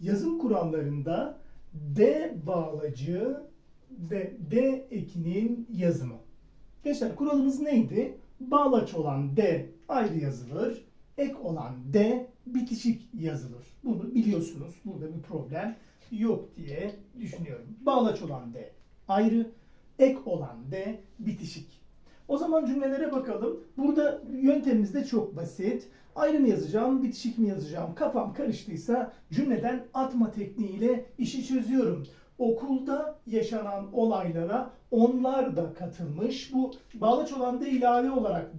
yazım kurallarında D bağlacı ve D ekinin yazımı. Gençler kuralımız neydi? Bağlaç olan D ayrı yazılır. Ek olan D bitişik yazılır. Bunu biliyorsunuz. Burada bir problem yok diye düşünüyorum. Bağlaç olan D ayrı, ek olan D bitişik. O zaman cümlelere bakalım. Burada yöntemimiz de çok basit. Ayrı mı yazacağım, bitişik mi yazacağım? Kafam karıştıysa cümleden atma tekniğiyle işi çözüyorum. Okulda yaşanan olaylara onlar da katılmış. Bu bağlaç olan da ilave olarak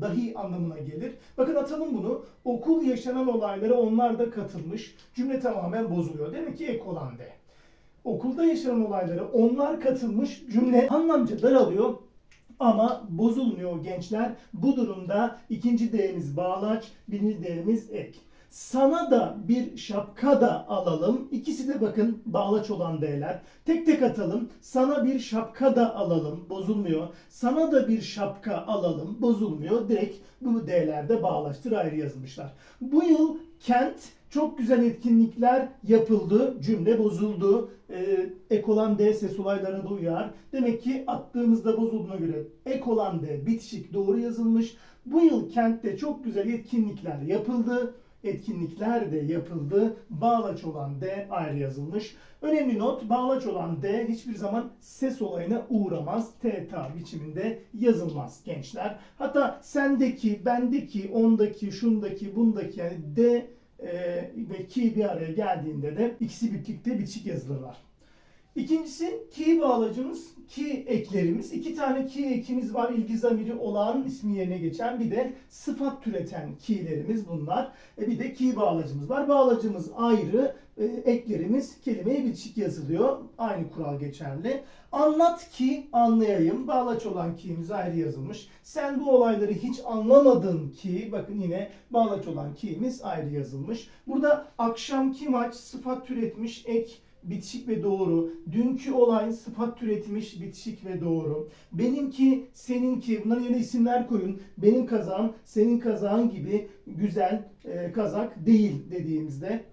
dahi anlamına gelir. Bakın atalım bunu. Okul yaşanan olaylara onlar da katılmış. Cümle tamamen bozuluyor. Demek ki ek olan de. Okulda yaşanan olaylara onlar katılmış cümle anlamca daralıyor ama bozulmuyor gençler. Bu durumda ikinci değerimiz bağlaç, birinci değerimiz ek. Sana da bir şapka da alalım. İkisi de bakın bağlaç olan değerler. Tek tek atalım. Sana bir şapka da alalım. Bozulmuyor. Sana da bir şapka alalım. Bozulmuyor. Direkt bu değerlerde bağlaçtır ayrı yazılmışlar. Bu yıl kent çok güzel etkinlikler yapıldı. Cümle bozuldu. Ee, ek olan D ses olaylarına da uyar. Demek ki attığımızda bozulduğuna göre ek olan D bitişik doğru yazılmış. Bu yıl kentte çok güzel etkinlikler yapıldı. Etkinlikler de yapıldı. Bağlaç olan D ayrı yazılmış. Önemli not bağlaç olan D hiçbir zaman ses olayına uğramaz. Teta biçiminde yazılmaz gençler. Hatta sendeki, bendeki, ondaki, şundaki, bundaki yani D ve ki bir araya geldiğinde de ikisi birlikte bitişik yazılırlar. İkincisi ki bağlacımız, ki eklerimiz. İki tane ki ekimiz var. İlgi zamiri olan ismi yerine geçen bir de sıfat türeten ki'lerimiz bunlar. E bir de ki bağlacımız var. Bağlacımız ayrı, e, eklerimiz kelimeye bitişik yazılıyor. Aynı kural geçerli. Anlat ki anlayayım. Bağlaç olan ki'miz ayrı yazılmış. Sen bu olayları hiç anlamadın ki bakın yine bağlaç olan ki'miz ayrı yazılmış. Burada akşamki maç sıfat türetmiş ek bitişik ve doğru. Dünkü olay sıfat türetmiş, bitişik ve doğru. Benimki, seninki, bunların yerine isimler koyun. Benim kazağım, senin kazağın gibi güzel e, kazak değil dediğimizde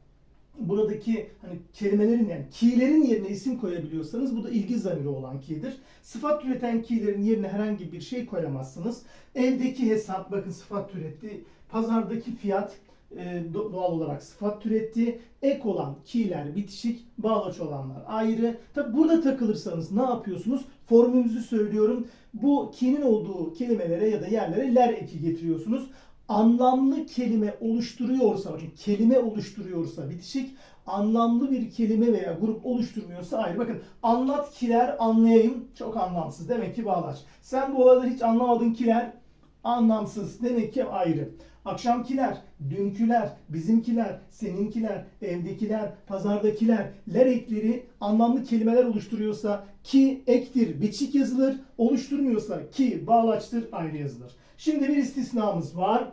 buradaki hani kelimelerin yani ki'lerin yerine isim koyabiliyorsanız bu da ilgi zamiri olan ki'dir. Sıfat türeten ki'lerin yerine herhangi bir şey koyamazsınız. Evdeki hesap bakın sıfat türetti. Pazardaki fiyat doğal olarak sıfat türetti. Ek olan ki'ler bitişik, bağlaç olanlar ayrı. Tabi burada takılırsanız ne yapıyorsunuz? Formülümüzü söylüyorum. Bu ki'nin olduğu kelimelere ya da yerlere ler eki getiriyorsunuz. Anlamlı kelime oluşturuyorsa, bakın kelime oluşturuyorsa bitişik, anlamlı bir kelime veya grup oluşturmuyorsa ayrı. Bakın anlat kiler anlayayım çok anlamsız. Demek ki bağlaç. Sen bu olayları hiç anlamadın kiler anlamsız. Demek ki ayrı. Akşamkiler, dünküler, bizimkiler, seninkiler, evdekiler, pazardakiler, ler ekleri anlamlı kelimeler oluşturuyorsa ki ektir, bitişik yazılır, oluşturmuyorsa ki bağlaçtır, ayrı yazılır. Şimdi bir istisnamız var.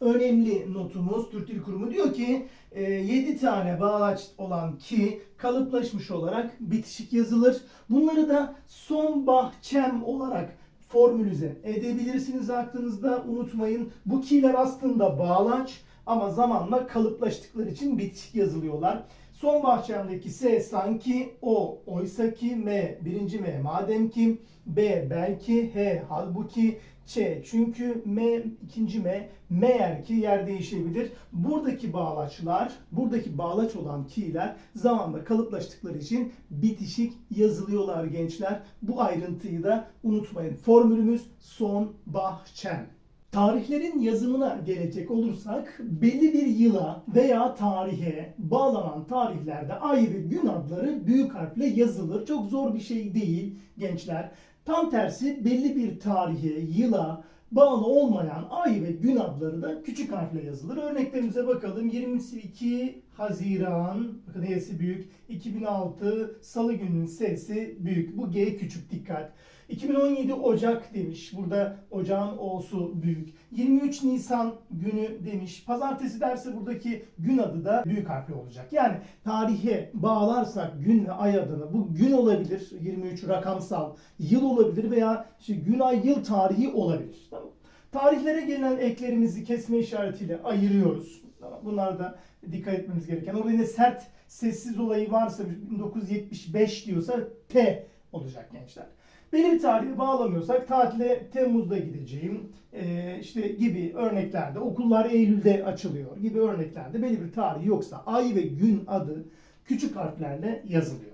Önemli notumuz Türk Dil Kurumu diyor ki 7 tane bağlaç olan ki kalıplaşmış olarak bitişik yazılır. Bunları da son bahçem olarak formülize edebilirsiniz aklınızda. Unutmayın bu ki'ler aslında bağlaç ama zamanla kalıplaştıkları için bitişik yazılıyorlar. Son bahçemdeki S sanki O oysa ki M birinci M madem ki B belki H halbuki Ç çünkü M ikinci M meğer ki yer değişebilir. Buradaki bağlaçlar, buradaki bağlaç olan ki'ler zamanla kalıplaştıkları için bitişik yazılıyorlar gençler. Bu ayrıntıyı da unutmayın. Formülümüz son bahçem. Tarihlerin yazımına gelecek olursak belli bir yıla veya tarihe bağlanan tarihlerde ay ve gün adları büyük harfle yazılır. Çok zor bir şey değil gençler. Tam tersi belli bir tarihe, yıla bağlı olmayan ay ve gün adları da küçük harfle yazılır. Örneklerimize bakalım. 22 Haziran, bakın H'si büyük. 2006 Salı gününün S'si büyük. Bu G küçük dikkat. 2017 Ocak demiş. Burada ocağın O'su büyük. 23 Nisan günü demiş. Pazartesi derse buradaki gün adı da büyük harfli olacak. Yani tarihe bağlarsak gün ve ay adını bu gün olabilir. 23 rakamsal. Yıl olabilir veya işte gün ay yıl tarihi olabilir. Tamam. Tarihlere gelen eklerimizi kesme işaretiyle ayırıyoruz. Bunlar da dikkat etmemiz gereken. Orada yine sert sessiz olayı varsa 1975 diyorsa T olacak gençler. Belli bir tarihe bağlamıyorsak tatile Temmuz'da gideceğim ee, işte gibi örneklerde okullar Eylül'de açılıyor gibi örneklerde belli bir tarih yoksa ay ve gün adı küçük harflerle yazılıyor.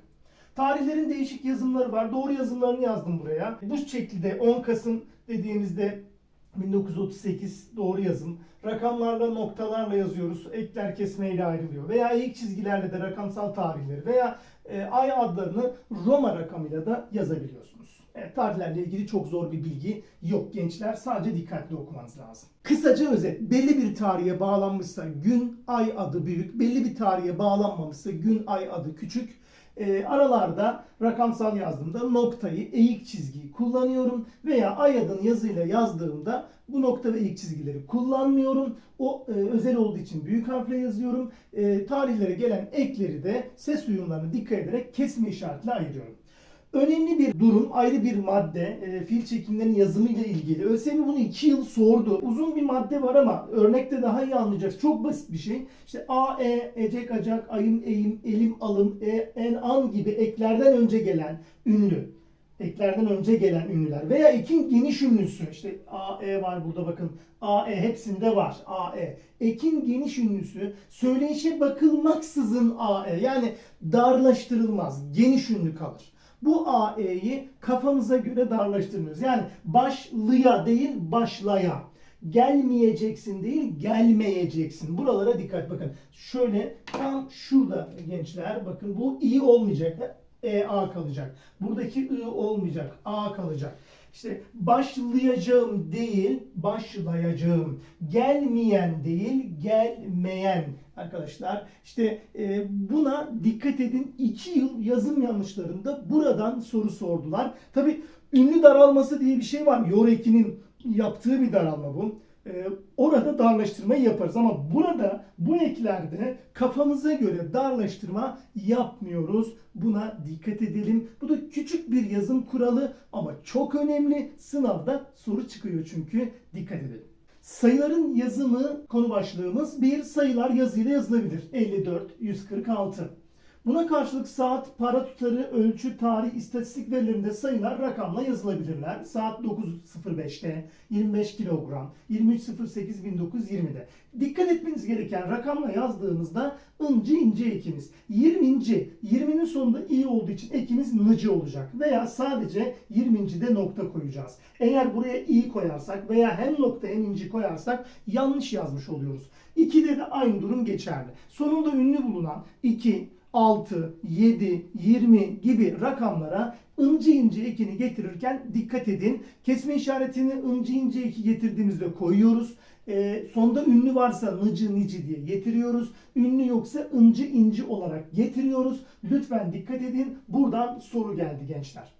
Tarihlerin değişik yazımları var. Doğru yazımlarını yazdım buraya. Bu şekilde 10 Kasım dediğimizde 1938 doğru yazım. Rakamlarla noktalarla yazıyoruz. Ekler kesmeyle ayrılıyor. Veya eğik çizgilerle de rakamsal tarihleri veya e, ay adlarını Roma rakamıyla da yazabiliyorsunuz. Evet, tarihlerle ilgili çok zor bir bilgi yok gençler. Sadece dikkatli okumanız lazım. Kısaca özet. Belli bir tarihe bağlanmışsa gün, ay adı büyük. Belli bir tarihe bağlanmamışsa gün, ay adı küçük. E, aralarda rakamsal yazdığımda noktayı, eğik çizgiyi kullanıyorum veya ay adını yazıyla yazdığımda bu nokta ve eğik çizgileri kullanmıyorum. O e, özel olduğu için büyük harfle yazıyorum. E, tarihlere gelen ekleri de ses uyumlarına dikkat ederek kesme işaretle ayırıyorum. Önemli bir durum, ayrı bir madde, e, fil çekimlerinin yazımı ile ilgili. ÖSYM bunu 2 yıl sordu. Uzun bir madde var ama örnekte daha iyi anlayacaksınız. Çok basit bir şey. İşte A, E, ecek, acak, ayım, eğim, elim, alım, e, en, an gibi eklerden önce gelen ünlü. Eklerden önce gelen ünlüler. Veya ekin geniş ünlüsü. İşte A, E var burada bakın. A, E hepsinde var. A, E. Ekin geniş ünlüsü söyleyişe bakılmaksızın A, E. Yani darlaştırılmaz. Geniş ünlü kalır. Bu AE'yi kafamıza göre darlaştırmıyoruz. Yani başlıya değil başlaya. Gelmeyeceksin değil gelmeyeceksin. Buralara dikkat bakın. Şöyle tam şurada gençler bakın bu i olmayacak. E A kalacak. Buradaki I olmayacak. A kalacak. İşte başlayacağım değil, başlayacağım. Gelmeyen değil, gelmeyen arkadaşlar. İşte e, buna dikkat edin. 2 yıl yazım yanlışlarında buradan soru sordular. Tabi ünlü daralması diye bir şey var. Yoreki'nin yaptığı bir daralma bu. E, orada darlaştırmayı yaparız ama burada bu eklerde kafamıza göre darlaştırma yapmıyoruz. Buna dikkat edelim. Bu da küçük bir yazım kuralı ama çok önemli. Sınavda soru çıkıyor çünkü dikkat edelim. Sayıların yazımı konu başlığımız bir sayılar yazıyla yazılabilir. 54, 146. Buna karşılık saat, para tutarı, ölçü, tarih, istatistik verilerinde sayılar rakamla yazılabilirler. Saat 9.05'te, 25 kilogram, 23.08.1920'de. Dikkat etmeniz gereken rakamla yazdığımızda ıncı ince ekimiz. 20. 20'nin sonunda i olduğu için ekimiz nıcı olacak. Veya sadece 20. de nokta koyacağız. Eğer buraya i koyarsak veya hem nokta hem inci koyarsak yanlış yazmış oluyoruz. 2'de de aynı durum geçerli. Sonunda ünlü bulunan 2, 6, 7, 20 gibi rakamlara ıncı ince ekini getirirken dikkat edin. Kesme işaretini ıncı ince eki getirdiğimizde koyuyoruz. E, sonda ünlü varsa nıcı nici diye getiriyoruz. Ünlü yoksa ıncı inci olarak getiriyoruz. Lütfen dikkat edin. Buradan soru geldi gençler.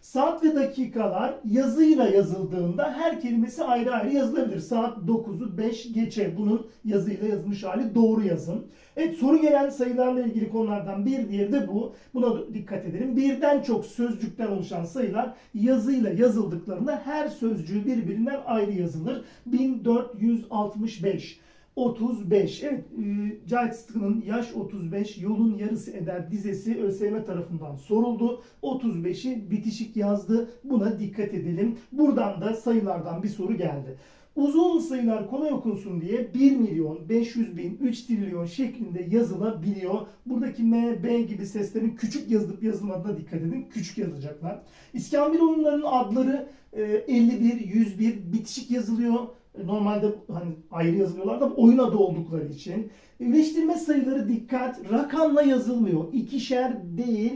Saat ve dakikalar yazıyla yazıldığında her kelimesi ayrı ayrı yazılabilir. Saat 9'u 5 geçe bunun yazıyla yazılmış hali doğru yazın. Evet soru gelen sayılarla ilgili konulardan bir diğeri de bu. Buna dikkat edelim. Birden çok sözcükten oluşan sayılar yazıyla yazıldıklarında her sözcüğü birbirinden ayrı yazılır. 1465. 35. Evet, e, Cahit Sıtkı'nın yaş 35, yolun yarısı eder dizesi ÖSYM tarafından soruldu. 35'i bitişik yazdı. Buna dikkat edelim. Buradan da sayılardan bir soru geldi. Uzun sayılar kolay okunsun diye 1 milyon, 500 bin, 3 trilyon şeklinde yazılabiliyor. Buradaki M, B gibi seslerin küçük yazılıp yazılmadığına dikkat edin. Küçük yazacaklar. İskambil oyunlarının adları e, 51, 101 bitişik yazılıyor. Normalde hani ayrı yazılıyorlar da oyun adı oldukları için. Birleştirme sayıları dikkat rakamla yazılmıyor. İkişer değil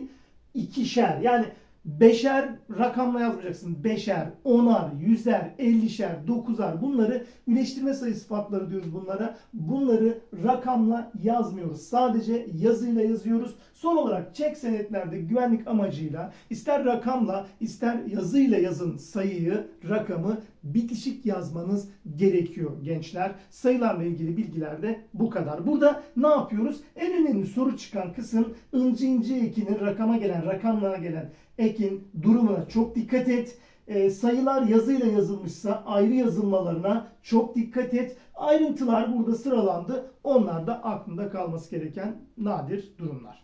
ikişer. Yani beşer rakamla yazmayacaksın. Beşer, onar, yüzer, ellişer, dokuzar bunları birleştirme sayı sıfatları diyoruz bunlara. Bunları rakamla yazmıyoruz. Sadece yazıyla yazıyoruz. Son olarak çek senetlerde güvenlik amacıyla ister rakamla ister yazıyla yazın sayıyı, rakamı bitişik yazmanız gerekiyor gençler. Sayılarla ilgili bilgiler de bu kadar. Burada ne yapıyoruz? En önemli soru çıkan kısım ıncı ince ekinin rakama gelen, rakamlara gelen ekin durumuna çok dikkat et. e, sayılar yazıyla yazılmışsa ayrı yazılmalarına çok dikkat et. Ayrıntılar burada sıralandı. Onlar da aklında kalması gereken nadir durumlar.